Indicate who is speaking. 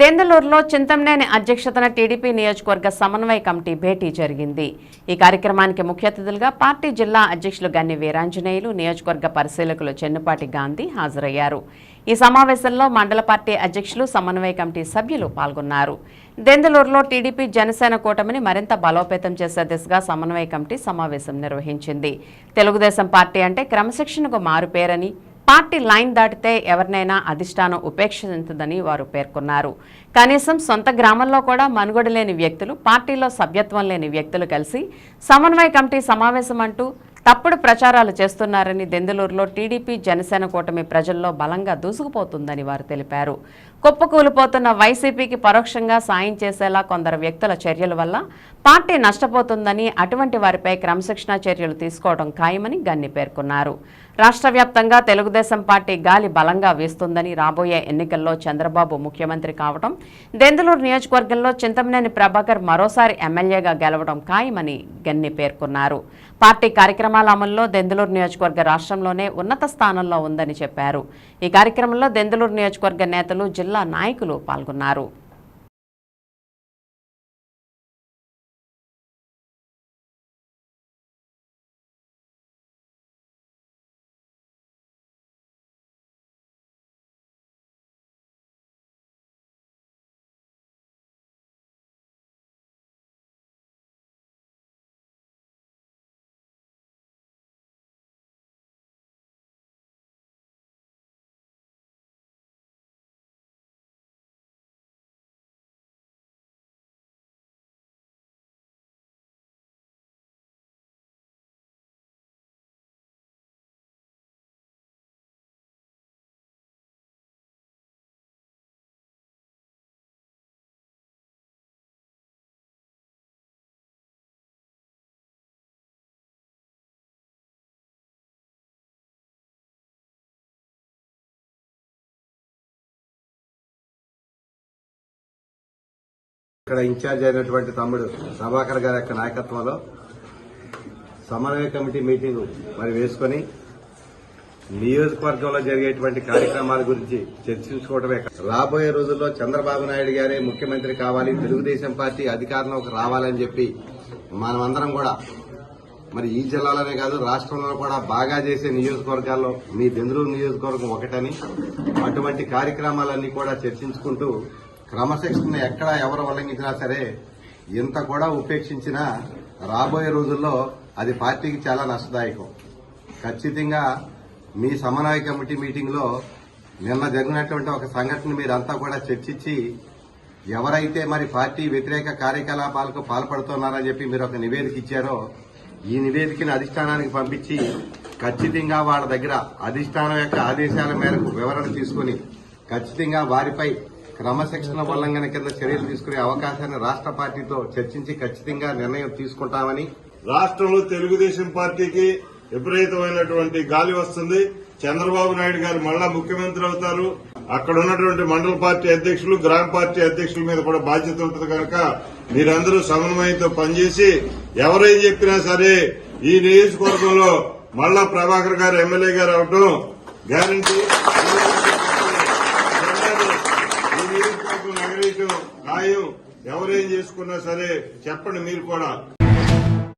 Speaker 1: దెందలూరులో చింతమనేని అధ్యక్షతన టీడీపీ నియోజకవర్గ సమన్వయ కమిటీ భేటీ జరిగింది. ఈ కార్యక్రమానికి ముఖ్య అతిథులుగా పార్టీ జిల్లా అధ్యక్షులు గన్ని వీరాంజనేయులు నియోజకవర్గ పరిశీలకులు చెన్నుపాటి గాంధీ హాజరయ్యారు. ఈ సమావేశంలో మండల పార్టీ అధ్యక్షులు సమన్వయ కమిటీ సభ్యులు పాల్గొన్నారు. దెందలూరులో టీడీపీ జనసేన కూటమిని మరింత బలోపేతం చేసే దిశగా సమన్వయ కమిటీ సమావేశం నిర్వహించింది. తెలుగుదేశం పార్టీ అంటే క్రమశిక్షణకు మారుపేరని పార్టీ లైన్ దాటితే ఎవరినైనా అధిష్టానం ఉపేక్షించదని వారు పేర్కొన్నారు. కనీసం సొంత గ్రామంలో కూడా మనుగడ లేని వ్యక్తులు పార్టీలో సభ్యత్వం లేని వ్యక్తులు కలిసి సమన్వయ కమిటీ సమావేశం అంటూ తప్పుడు ప్రచారాలు చేస్తున్నారని దెందులూరులో టీడీపీ జనసేన కూటమి ప్రజల్లో బలంగా దూసుకుపోతుందని వారు తెలిపారు. కుప్పకూలిపోతున్న వైసీపీకి పరోక్షంగా సాయం చేసేలా కొందరు వ్యక్తుల చర్యల వల్ల పార్టీ నష్టపోతుందని అటువంటి వారిపై క్రమశిక్షణ చర్యలు తీసుకోవడం ఖాయమని గన్ని పేర్కొన్నారు. రాష్ట్ర వ్యాప్తంగా తెలుగుదేశం పార్టీ గాలి బలంగా వీస్తుందని రాబోయే ఎన్నికల్లో చంద్రబాబు ముఖ్యమంత్రి కావడం దెందులూరు నియోజకవర్గంలో చింతమనేని ప్రభాకర్ మరోసారి ఎమ్మెల్యేగా గెలవడం ఖాయమని గన్ని పేర్కొన్నారు. పార్టీ కార్యక్రమాల అమల్లో దెందులూరు నియోజకవర్గ రాష్ట్రంలోనే ఉన్నత స్థానంలో ఉందని చెప్పారు. ఈ కార్యక్రమంలో దెందులూరు నియోజకవర్గ నేతలు జిల్లా నాయకులు పాల్గొన్నారు.
Speaker 2: ఇక్కడ ఇన్ఛార్జ్ అయినటువంటి తమ్ముడు ప్రభాకర్ గారి యొక్క నాయకత్వంలో సమన్వయ కమిటీ మీటింగ్ మరి వేసుకొని నియోజకవర్గంలో జరిగేటువంటి కార్యక్రమాల గురించి చర్చించుకోవడమే రాబోయే రోజుల్లో చంద్రబాబు నాయుడు గారే ముఖ్యమంత్రి కావాలి తెలుగుదేశం పార్టీ అధికారంలోకి రావాలని చెప్పి మనమందరం కూడా మరి ఈ జిల్లాలోనే కాదు రాష్ట్రంలో కూడా బాగా చేసే నియోజకవర్గాల్లో మీ బెంగళూరు నియోజకవర్గం ఒకటని అటువంటి కార్యక్రమాలన్నీ కూడా చర్చించుకుంటూ క్రమశిక్షణ ఎక్కడ ఎవరు ఉల్లంఘించినా సరే ఇంత కూడా ఉపేక్షించినా రాబోయే రోజుల్లో అది పార్టీకి చాలా నష్టదాయకం. ఖచ్చితంగా మీ సమన్వయ కమిటీ మీటింగ్లో నిన్న జరిగినటువంటి ఒక సంఘటన మీరంతా కూడా చర్చించి ఎవరైతే మరి పార్టీ వ్యతిరేక కార్యకలాపాలకు పాల్పడుతున్నారని చెప్పి మీరు ఒక నివేదిక ఇచ్చారో ఈ నివేదికను అధిష్టానానికి పంపించి ఖచ్చితంగా వాళ్ళ దగ్గర అధిష్టానం యొక్క ఆదేశాల మేరకు వివరణ తీసుకుని ఖచ్చితంగా వారిపై క్రమశిక్షణ ఉల్లంఘన కింద చర్యలు తీసుకునే అవకాశాన్ని రాష్ట్ర పార్టీతో చర్చించి ఖచ్చితంగా నిర్ణయం తీసుకుంటామని
Speaker 3: రాష్ట్రంలో తెలుగుదేశం పార్టీకి విపరీతమైనటువంటి గాలి వస్తుంది. చంద్రబాబు నాయుడు గారు మళ్ళా ముఖ్యమంత్రి అవుతారు. అక్కడ ఉన్నటువంటి మండల పార్టీ అధ్యక్షులు గ్రామ పార్టీ అధ్యక్షుల మీద కూడా బాధ్యత ఉంటుంది కనుక మీరందరూ సమన్వయంతో పనిచేసి ఎవరేం చెప్పినా సరే ఈ నియోజకవర్గంలో మళ్ళా ప్రభాకర్ గారు ఎమ్మెల్యే గారు అవటం గ్యారంటీ ఈ నియోజకవర్గం ఎవరేం చేసుకున్నా సరే చెప్పండి మీరు కూడా.